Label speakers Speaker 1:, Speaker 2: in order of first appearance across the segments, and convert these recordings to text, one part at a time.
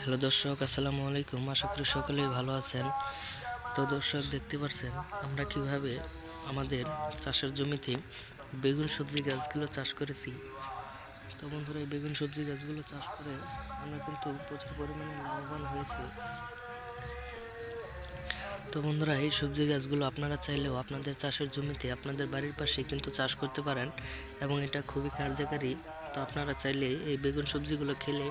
Speaker 1: Hello দর্শক, আসসালামু আলাইকুম। আশা করি সকলেই ভালো আছেন। তো দর্শক, দেখতে পাচ্ছেন, আমরা কীভাবে আমাদের চাষের জমিতে বেগুন সবজি গাছগুলো চাষ করেছি। তো বন্ধুরা, এই বেগুন সবজি গাছগুলো চাষ করে আমরা কিন্তু প্রচুর পরিমাণে লাভবান হয়েছি। তো বন্ধুরা, এই সবজি গাছগুলো আপনারা চাইলেও আপনাদের চাষের জমিতে আপনাদের বাড়ির পাশে কিন্তু চাষ করতে পারেন এবং এটা খুবই কার্যকারী তো আপনারা চাইলে এই বেগুন সবজিগুলো খেলে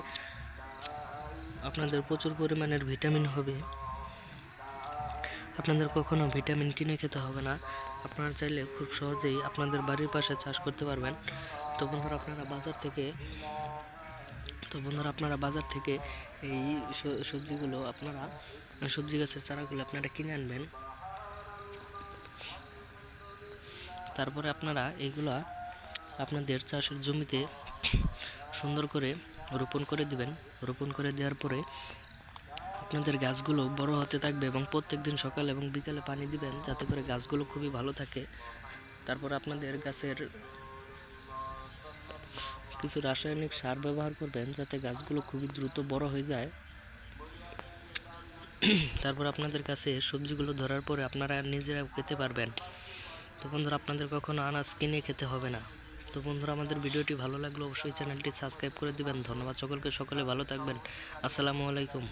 Speaker 1: আপনাদের প্রচুর পরিমাণের ভিটামিন হবে। আপনাদের কখনো ভিটামিন কিনে খেতে হবে না। আপনারা চাইলে খুব সহজেই আপনাদের বাড়ির পাশে চাষ করতে পারবেন। তো বন্ধুরা, আপনারা বাজার থেকে তো বন্ধুরা, আপনারা বাজার থেকে এই সবজিগুলো আপনারা, সবজি গাছের চারাগুলো আপনারা কিনে আনবেন। তারপরে আপনারা এইগুলা আপনাদের চাষের জমিতে সুন্দর করে রোপণ করে দিবেন। রোপণ করে দেওয়ার পরে আপনাদের গাছগুলো বড় হতে থাকবে এবং প্রত্যেক দিন সকাল এবং বিকালে পানি দিবেন, যাতে করে গাছগুলো খুবই ভালো থাকে। তারপর আপনাদের গাছের কিছু রাসায়নিক সার ব্যবহার করবেন, যাতে গাছগুলো খুবই দ্রুত বড় হয়ে যায়। তারপর আপনাদের কাছে সবজিগুলো ধরার পরে আপনারা নিজেরা খেতে পারবেন। তো বন্ধুরা, আপনাদের কখনো আনাজ কিনে খেতে হবে না। তো বন্ধুরা, আমাদের ভিডিওটি ভালো লাগলে অবশ্যই চ্যানেলটি সাবস্ক্রাইব করে দিবেন। ধন্যবাদ সকলকে, সকলে ভালো থাকবেন। আসসালামু আলাইকুম।